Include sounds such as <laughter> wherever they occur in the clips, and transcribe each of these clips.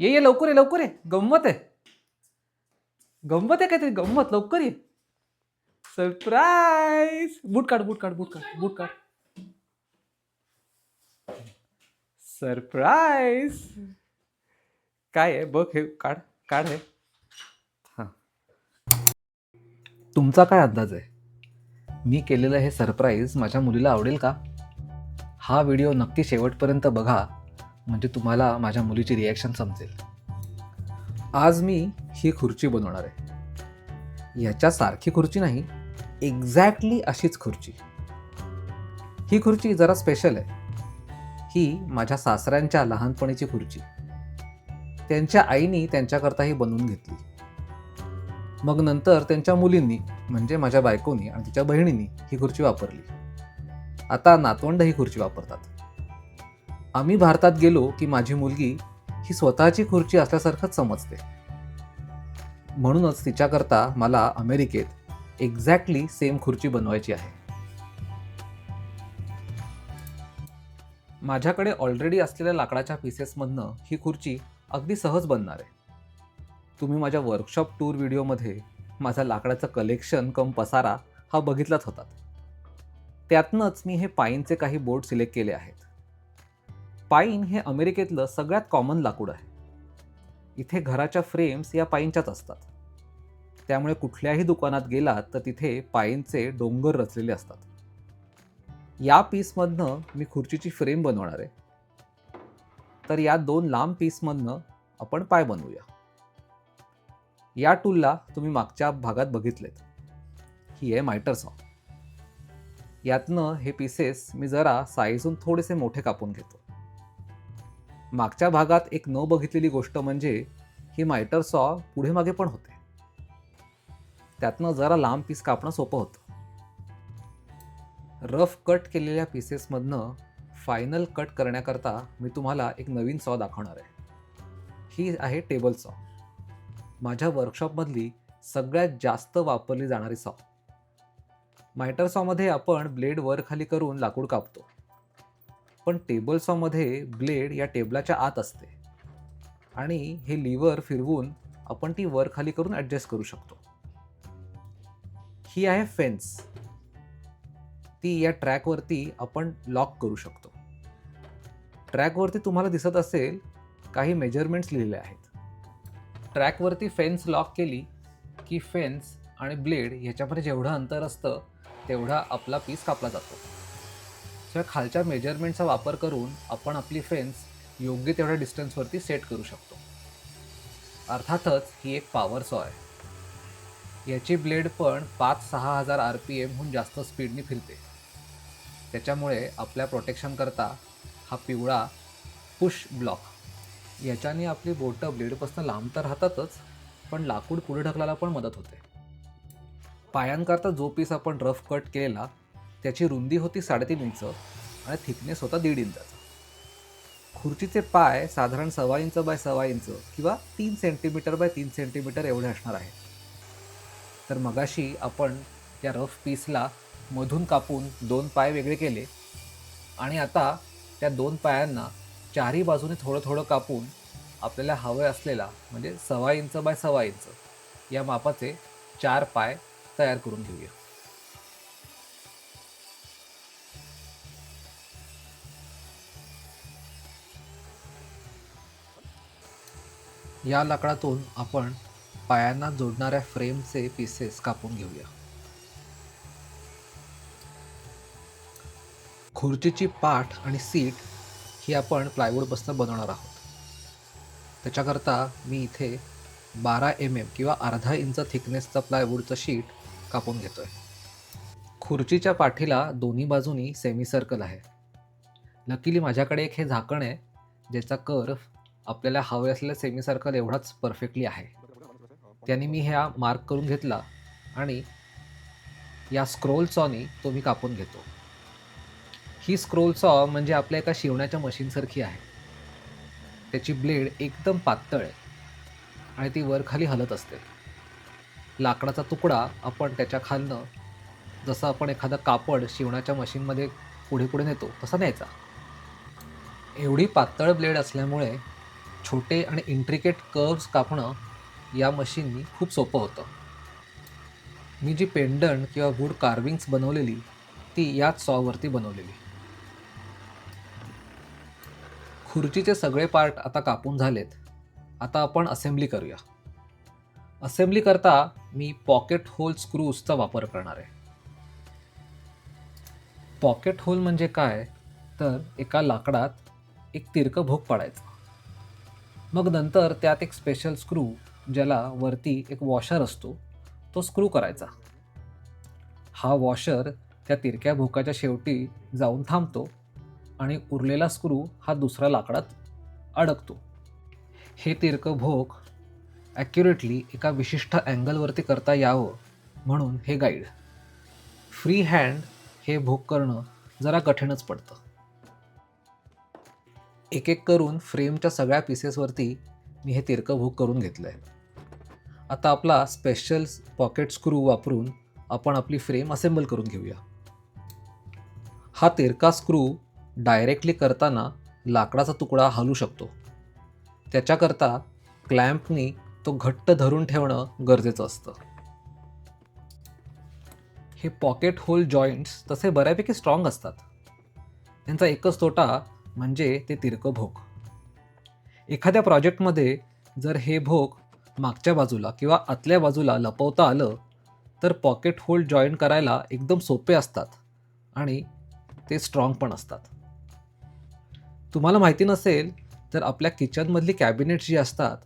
ये ये लवकर ये लवकर ये. गंमत आहे. गंमत आहे काहीतरी. गंमत. लवकर ये. सरप्राईज बूट काढ बूट काढ बूट काढ बूट काढ. सरप्राईज काय आहे? बघ हे काढ काढ हे. हां. तुमचा काय अंदाज आहे? मी केलेलं हे सरप्राईज माझ्या मुलीला आवडेल का? हा व्हिडिओ नक्की शेवटपर्यंत बघा. म्हणजे तुम्हाला माझ्या मुलीची रिॲक्शन समजेल. आज मी ही खुर्ची बनवणार आहे. याच्यासारखी खुर्ची नाही एक्झॅक्टली अशीच खुर्ची. ही खुर्ची जरा स्पेशल आहे. ही माझ्या सासऱ्यांच्या लहानपणीची खुर्ची. त्यांच्या आईनी त्यांच्याकरता ही बनवून घेतली. मग नंतर त्यांच्या मुलींनी म्हणजे माझ्या बायकोनी आणि तिच्या बहिणींनी ही खुर्ची वापरली. आता नातवंड ही खुर्ची वापरतात. आम्ही भारतात गेलो की माझी मुलगी ही स्वतःची खुर्ची असल्यासारखंच समजते. म्हणूनच तिच्याकरता मला अमेरिकेत एक्झॅक्टली सेम खुर्ची बनवायची आहे. माझ्याकडे ऑलरेडी असलेल्या लाकडाच्या पीसेसमधनं ही खुर्ची अगदी सहज बनणार आहे. तुम्ही माझ्या वर्कशॉप टूर व्हिडिओमध्ये माझा लाकडाचं कलेक्शन कम पसारा हा बघितलाच होता त्यातनंच मी हे पाईनचे काही बोर्ड सिलेक्ट केले आहेत. पाईन हे अमेरिकेतलं सगळ्यात कॉमन लाकूड आहे. इथे घराच्या फ्रेम्स या पाईनच्याच असतात. त्यामुळे कुठल्याही दुकानात गेलात तर तिथे पाईनचे डोंगर रचलेले असतात. या पीसमधनं मी खुर्चीची फ्रेम बनवणार आहे. तर या दोन लांब पीसमधनं आपण पाय बनवूया. या टूलला तुम्ही मागच्या भागात बघितलेत. ही आहे मायटर सॉ यातनं हे पीसेस मी जरा साईजून थोडेसे मोठे कापून घेतो. मागच्या भागात एक न बघितलेली गोष्ट म्हणजे ही मायटर सॉ पुढे मागे पण होते. त्यातनं जरा लांब पीस कापणं सोपं होतं. रफ कट केलेल्या पीसेसमधनं फायनल कट करण्याकरता मी तुम्हाला एक नवीन सॉ दाखवणार आहे. ही आहे टेबल सॉ माझ्या वर्कशॉपमधली सगळ्यात जास्त वापरली जाणारी सॉ मायटर सॉमध्ये आपण ब्लेड वर खाली करून लाकूड कापतो. पण टेबल सॉमध्ये ब्लेड या टेबलाच्या आत असते. आणि हे लिव्हर फिरवून आपण ती वर खाली करून ॲडजस्ट करू शकतो. ही आहे फेन्स ती या ट्रॅकवरती आपण लॉक करू शकतो. ट्रॅकवरती तुम्हाला दिसत असेल काही मेजरमेंट्स लिहिलेले आहेत. ट्रॅकवरती फेन्स लॉक केली की फेन्स आणि ब्लेड ह्याच्यामध्ये जेवढं अंतर असतं तेवढा आपला पीस कापला जातो. त्या खालच्या मेजरमेंटचा वापर करून आपण आपली फेन्स योग्य तेवढ्या डिस्टन्सवरती सेट करू शकतो. अर्थातच ही एक पॉवर सॉ आहे. याची ब्लेड पण पाच सहा हजार आर पी एमहून जास्त स्पीडने फिरते. त्याच्यामुळे आपल्या प्रोटेक्शनकरता हा पिवळा पुश ब्लॉक याच्याने आपली बोटं ब्लेडपासून लांब तर राहतातच पण लाकूड पुढे ढकलायला पण मदत होते. पायांकरता जो पीस आपण रफ कट केलेला त्याची रुंदी होती साडेतीन इंच आणि थिकनेस होता दीड इंचाचा खुर्चीचे पाय साधारण सव्वा इंच बाय सव्वा इंच किंवा तीन सेंटीमीटर बाय तीन सेंटीमीटर एवढे असणार आहे तर मगाशी आपण त्या रफ पीसला मधून कापून दोन पाय वेगळे केले आणि आता त्या दोन पायांना चारही बाजूने थोडं थोडं कापून आपल्याला हवे असलेला म्हणजे सव्वा इंच बाय सव्वा इंच या मापाचे चार पाय तयार करून घेऊया. या लाकडातून आपण पायांना जोडणाऱ्या फ्रेमचे पीसेस कापून घेऊया. खुर्चीची पाठ आणि सीट ही आपण प्लायवूडपासून बनवणार आहोत. त्याच्याकरता मी इथे बारा एम एम किंवा अर्धा इंच थिकनेसचा प्लायवूडचं शीट कापून घेतो आहे खुर्चीच्या पाठीला दोन्ही बाजूनी सेमी सर्कल आहे. लकीली माझ्याकडे एक हे झाकण आहे ज्याचा कर्व आपल्याला हवे असलेल्या सेमी सर्कल एवढाच परफेक्टली आहे. त्याने मी ह्या मार्क करून घेतला आणि या स्क्रोल सॉनी तो मी कापून घेतो. ही स्क्रोल सॉ म्हणजे आपल्या एका शिवण्याच्या मशीनसारखी आहे. त्याची ब्लेड एकदम पातळ आहे आणि ती वर खाली हलत असते. लाकडाचा तुकडा आपण त्याच्या खालनं जसं आपण एखादं कापड शिवण्याच्या मशीनमध्ये पुढे पुढे नेतो तसा न्यायचा. एवढी पातळ ब्लेड असल्यामुळे छोटे आणि इंट्रिकेट कर्व्स कापणं या मशीननी खूप सोपं होतं. मी जी पेंडंट किंवा वूड कार्विंग्स बनवलेली ती याच सॉवरती बनवलेली. खुर्चीचे सगळे पार्ट आता कापून झालेत. आता आपण असेंब्ली करूया. असेंब्ली करता मी पॉकेट होल स्क्रूजचा वापर करणार आहे. पॉकेट होल म्हणजे काय? तर एका लाकडात एक तिरकं भोक पाडायचं. मग नंतर त्यात एक स्पेशल स्क्रू ज्याला वरती एक वॉशर असतो तो स्क्रू करायचा. हा वॉशर त्या तिरक्या भोकाच्या शेवटी जाऊन थांबतो आणि उरलेला स्क्रू हा दुसऱ्या लाकडात अडकतो. हे तिरकं भोक ॲक्युरेटली एका विशिष्ट अँगलवरती करता यावं म्हणून हे गाईड फ्री हँड हे भोक करणं जरा कठीणच पडतं. एक एक करून फ्रेमच्या सगळ्या पीसेसवरती मी हे तिरकं भूक करून घेतलं आहे. आता आपला स्पेशल पॉकेट स्क्रू वापरून आपण आपली फ्रेम असेंबल करून घेऊया. हा तिरका स्क्रू डायरेक्टली करताना लाकडाचा तुकडा हलू शकतो. त्याच्याकरता क्लॅम्पनी तो घट्ट धरून ठेवणं गरजेचं असतं. हे पॉकेट होल जॉईंट्स तसे बऱ्यापैकी स्ट्रॉंग असतात. त्यांचा एकच तोटा म्हणजे ते तिरकं भोक. एखाद्या प्रोजेक्टमध्ये जर हे भोक मागच्या बाजूला किंवा आतल्या बाजूला लपवता आलं तर पॉकेट होल जॉईन करायला एकदम सोपे असतात आणि ते स्ट्रॉंग पण असतात. तुम्हाला माहिती नसेल तर आपल्या किचनमधली कॅबिनेट जी असतात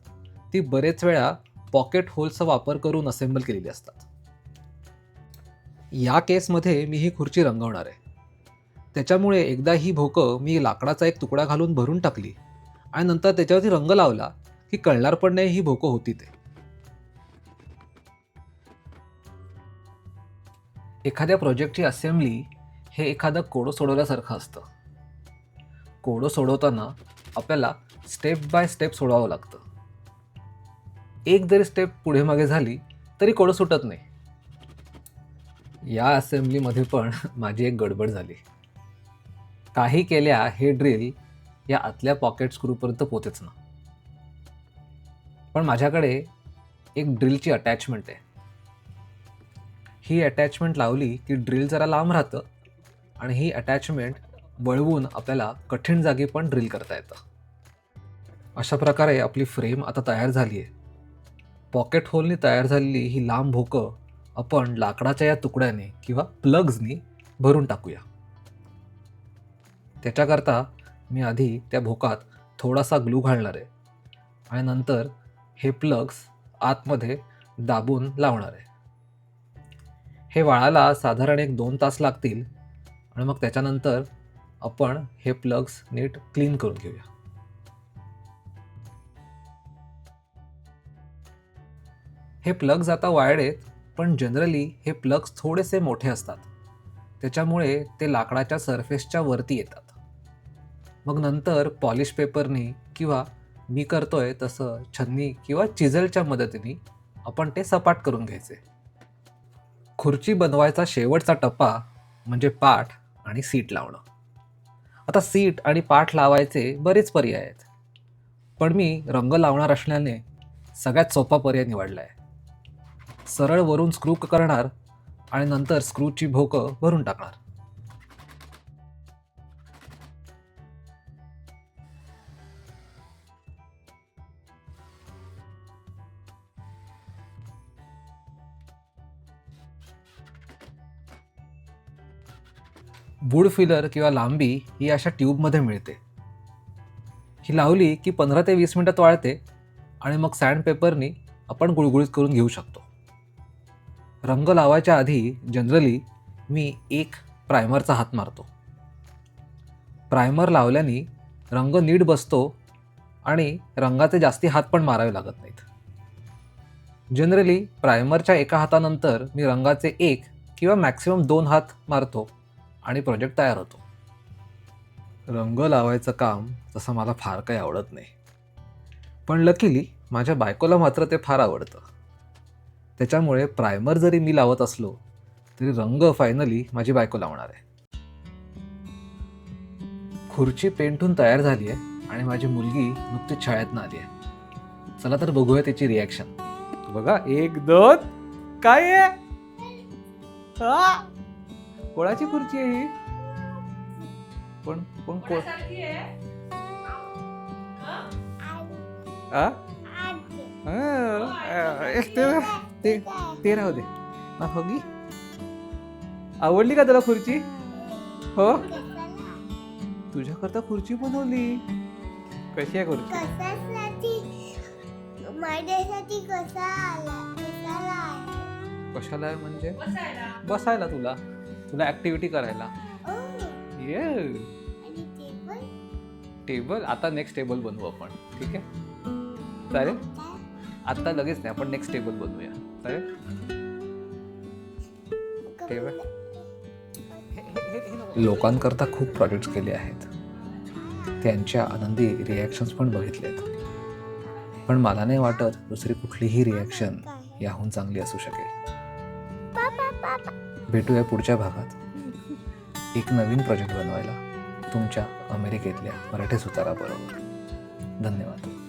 ती बरेच वेळा पॉकेट होलचा वापर करून असेंबल केलेली असतात. या केसमध्ये मी ही खुर्ची रंगवणार आहे. त्याच्यामुळे एकदा ही भोकं मी लाकडाचा एक तुकडा घालून भरून टाकली. आणि नंतर त्याच्यावरती रंग लावला की कळणार पण नाही ही भोकं होती ते. एखाद्या प्रोजेक्टची असेंब्ली हे एखादं कोडं सोडवल्यासारखं असतं. कोडं सोडवताना आपल्याला स्टेप बाय स्टेप सोडवावं लागतं. एक जरी स्टेप पुढे मागे झाली तरी कोडं सुटत नाही. या असेंब्लीमध्ये पण <laughs> माझी एक गडबड झाली. काही केल्या हे ड्रिल या आतल्या पॉकेट स्क्रूपर्यंत पोचेच ना. पण माझ्याकडे एक ड्रिलची अटॅचमेंट आहे. ही अटॅचमेंट लावली की ड्रिल जरा लांब राहतं आणि ही अटॅचमेंट वळवून आपल्याला कठीण जागी पण ड्रिल करता येतं. अशा प्रकारे आपली फ्रेम आता तयार झाली आहे. पॉकेट होलनी तयार झालेली ही लांब भोकं आपण लाकडाच्या या तुकड्याने किंवा प्लग्जनी भरून टाकूया. त्याच्याकरता मी आधी त्या भोकात थोडासा ग्लू घालणार आहे. आणि नंतर हे प्लग्स आतमध्ये दाबून लावणार आहे. हे वाळायला साधारण एक दोन तास लागतील आणि मग त्याच्यानंतर आपण हे प्लग्स नीट क्लीन करून घेऊया. हे प्लग्स आता वायर्ड आहेत पण जनरली हे प्लग्स थोडेसे मोठे असतात. त्याच्यामुळे ते लाकडाच्या सरफेसच्या वरती येतात. मग नंतर पॉलिश पेपरनी किंवा मी करतोय तसं छन्नी किंवा चिझलच्या मदतीने आपण ते सपाट करून घ्यायचे. खुर्ची बनवायचा शेवटचा टप्पा म्हणजे पाठ आणि सीट लावणं. आता सीट आणि पाठ लावायचे बरेच पर्याय आहेत. पण मी रंग लावणार असल्याने सगळ्यात सोपा पर्याय निवडला आहे सरळ वरून स्क्रू करणार आणि नंतर स्क्रूची भोकं भरून टाकणार. बूड फिलर किंवा लांबी ही अशा ट्यूबमध्ये मिळते. ही लावली की पंधरा ते वीस मिनटात वाळते आणि मग सँडपेपरनी आपण गुळगुळीत करून घेऊ शकतो. रंग लावायच्या आधी जनरली मी एक प्रायमरचा हात मारतो. प्रायमर लावल्याने रंग नीट बसतो आणि रंगाचे जास्ती हात पण मारावे लागत नाहीत. जनरली प्रायमरच्या एका हातानंतर मी रंगाचे एक किंवा मॅक्सिमम दोन हात मारतो. आणि प्रोजेक्ट तयार होतो. रंग लावायचं काम तसं मला फार काही आवडत नाही. पण लकीली माझ्या बायकोला मात्र ते फार आवडतं. त्याच्यामुळे प्रायमर जरी मी लावत असलो तरी रंग फायनली माझी बायको लावणार आहे. खुर्ची पेंटून तयार झाली आहे आणि माझी मुलगी नुकतीच शाळेतनं आली आहे. चला तर बघूया त्याची रिॲक्शन बघा एक दोन. काय आहे? कोणाची खुर्ची आहे ही. कोण कोण कोण आ? आ, एक ते ते ते राहू दे. हा, होगी आवडली का तुला खुर्ची? हो? तुझ्याकरता खुर्ची बनवली. कशी आहे खुर्ची? कशाला आहे? म्हणजे? बसायला तुला. तुला ऍक्टिव्हिटी करायला. ये टेबल टेबल आता नेक्स्ट टेबल बनवू आपण. ठीक आहे? चालेल? आता लगेच नाही आपण नेक्स्ट टेबल बनवूया. चालेल? टेबल लोकांकरता खूप प्रोजेक्ट्स केले आहेत. त्यांच्या आनंदी रिॲक्शन्स पण बघितलेत पण मला नाही वाटत दुसरी कुठलीही रिॲक्शन याहून चांगली असू शकेल. पापा पापा भेटूया पुढच्या भागात. एक नवीन प्रोजेक्ट बनवायला तुमच्या अमेरिकेतल्या मराठी सुताराबरोबर. धन्यवाद.